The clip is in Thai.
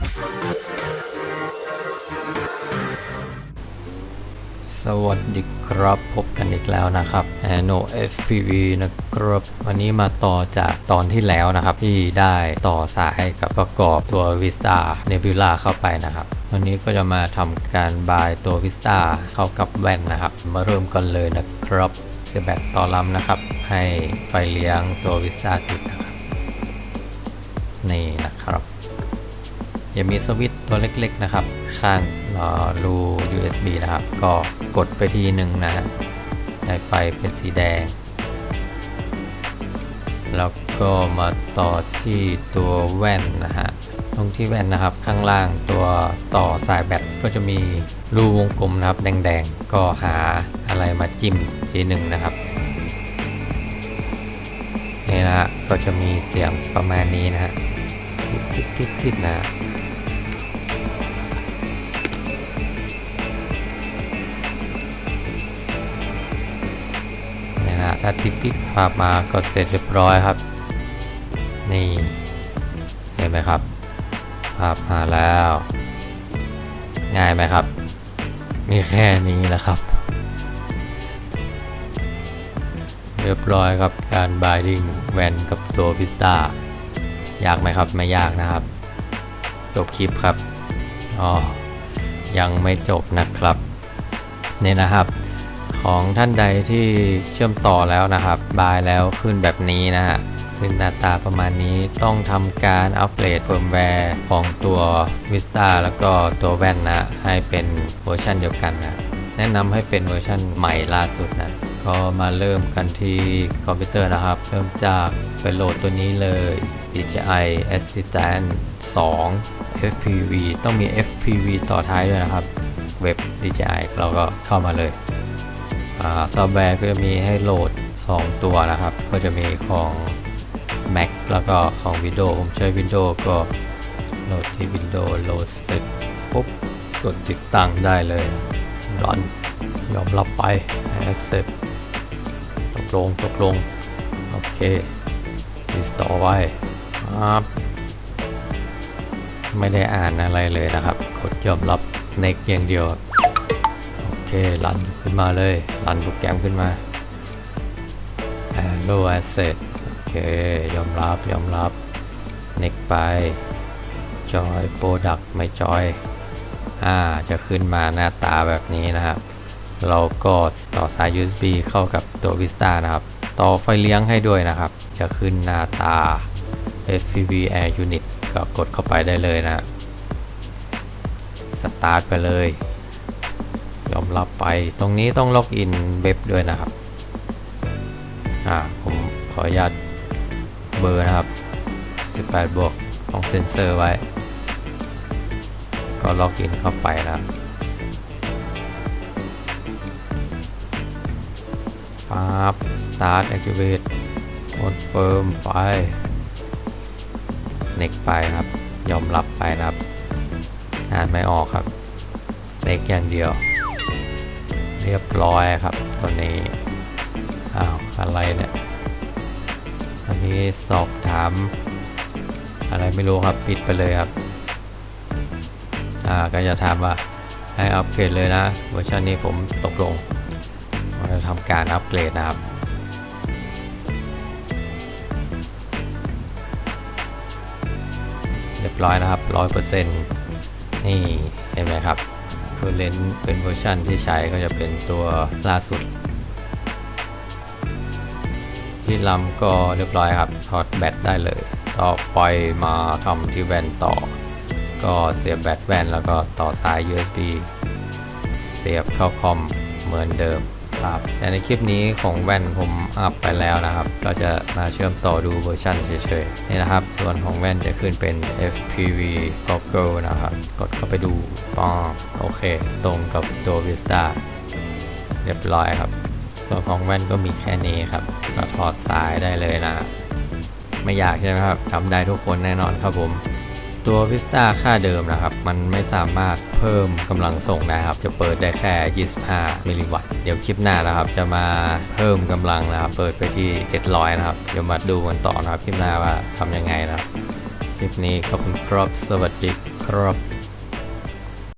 สวัสดีครับพบกันอีกแล้วนะครับ Nano FPV นะครับวันนี้มาต่อจากตอนที่แล้วนะครับ ที่ได้ต่อสายกับประกอบตัว Vista Nebula เข้าไปนะครับ วันนี้ก็จะมาทำการบายตัว Vista เข้ากับแว่นนะครับ มาเริ่มกันเลยนะครับเสียบแบตต่อลำนะครับ ให้ไฟเลี้ยงตัว Vista ติดนะครับนี่นะครับ จะมีสวิตตัวเล็กๆนะครับ ข้างเอ่อรู USB นะครับ ก็กดไปทีหนึ่งนะฮะให้ไฟเป็นสีแดง แล้วก็มาต่อที่ตัวแว่นนะฮะตรงที่แว่นนะครับข้างล่างตัวต่อสายแบตก็จะมีรูวงกลมนะครับ แดงๆ ก็หาอะไรมาจิ้มทีหนึ่งนะครับนี่นะฮะก็จะมีเสียงประมาณนี้นะฮะติดๆนะะถ้าติดติดภาพมาก็เสร็จเรียบร้อยครับ นี่เห็นไหมครับภาพมาแล้ว ง่ายไหมครับ มีแค่นี้นะครับ เรียบร้อยครับการบายดิ้งแวนกับตัวพิสตายากไหมครับไม่ยากนะครับ จบคลิปครับอ๋อยังไม่จบนะครับ นี่นะครับ ของท่านใดที่เชื่อมต่อแล้วนะครับ บายแล้วขึ้นแบบนี้นะฮะขึ้นหน้าตาประมาณนี้ต้องทำการอัปเกรดเฟิร์มแวร์ของตัว Vista แล้วก็ตัวแว่นนะให้เป็นเวอร์ชันเดียวกันนะแนะนำให้เป็นเวอร์ชันใหม่ล่าสุดนะก็มาเริ่มกันที่คอมพิวเตอร์นะครับ เริ่มจากไปโหลดตัวนี้เลย DJI Assistant 2 FPV ต้องมี FPV ต่อท้ายด้วยนะครับ เว็บ DJI เราก็เข้ามาเลย ซอฟต์แวร์ก็จะมีให้โหลด 2 ตัวนะครับ ก็จะมีของ Mac แล้วก็ของ Windows ผมใช้ Windows ก็โหลดที่ Windows โหลดเสร็จปุ๊บกดติดตั้งได้เลยรันยอมรับไป Accept ตกลงตกลง โอเค install ไว้ครับไม่ได้อ่านอะไรเลยนะครับ กดยอมรับ next อย่างเดียว เครันขึ้นมาเลย รันโปรแกรมขึ้นมา Hello Asset โอเค ยอมรับ ยอมรับ Next ไป Joy Product ไม่ Joy อ่า จะขึ้นมาหน้าตาแบบนี้นะครับ เราก็ต่อสาย USB เข้ากับตัว Vista นะครับ ต่อไฟเลี้ยงให้ด้วยนะครับ จะขึ้นหน้าตา FPV Air Unit ก็กดเข้าไปได้เลยนะ สตาร์ทไปเลย รับไป ตรงนี้ต้องล็อกอินเว็บด้วยนะครับ อ่า ผมขออนุญาตเบอร์นะครับ 18 บวกต้องเซ็นเซอร์ไว้ ก็ล็อกอินเข้าไปนะครับปั๊บ start activate confirm ไป next ไปครับ ยอมรับไปนะครับ อ่านไม่ออกครับ next อย่างเดียว เรียบร้อยครับตัวนี้อ้าวอะไรเนี่ยอันนี้สอบถาม อะไรไม่รู้ครับปิดไปเลยครับอ่าก็จะถามว่าให้อัปเกรดเลยนะเวอร์ชันนี้ผมตกลงผมจะทำการอัปเกรดนะครับเรียบร้อยนะครับร้อยเปอร์เซ็นต์นี่เห็นไหมครับ คือเลนส์เป็นเวอร์ชันที่ใช้ก็จะเป็นตัวล่าสุด ที่ลำก็เรียบร้อยครับถอดแบตได้เลยต่อไปมาทำที่แว่นต่อ ก็เสียบแบตแว่นแล้วก็ต่อสาย USB เสียบเข้าคอมเหมือนเดิม ครับแต่ในคลิปนี้ของแว่นผมอัพไปแล้วนะครับ ก็จะมาเชื่อมต่อดูเวอร์ชันเฉยๆนี่นะครับ ส่วนของแว่นจะขึ้นเป็น FPV Goggle นะครับ กดเข้าไปดูป้อโอเค ตรงกับตัว Vista เรียบร้อยครับ ส่วนของแว่นก็มีแค่นี้ครับก็ถอดสายได้เลยนะ ไม่อยากใช่ไหมครับทำได้ทุกคนแน่นอนครับผม ตัวพิสตาค่าเดิมนะครับ มันไม่สามารถเพิ่มกำลังส่งได้ครับ จะเปิดได้แค่ 25 มิลลิวัตต์ เดี๋ยวคลิปหน้านะครับ จะมาเพิ่มกำลังนะครับ เปิดไปที่ 700 นะครับ เดี๋ยวมาดูกันต่อนะครับ คลิปหน้าว่าทำยังไงนะครับ คลิปนี้ขอบคุณครับ สวัสดีครับ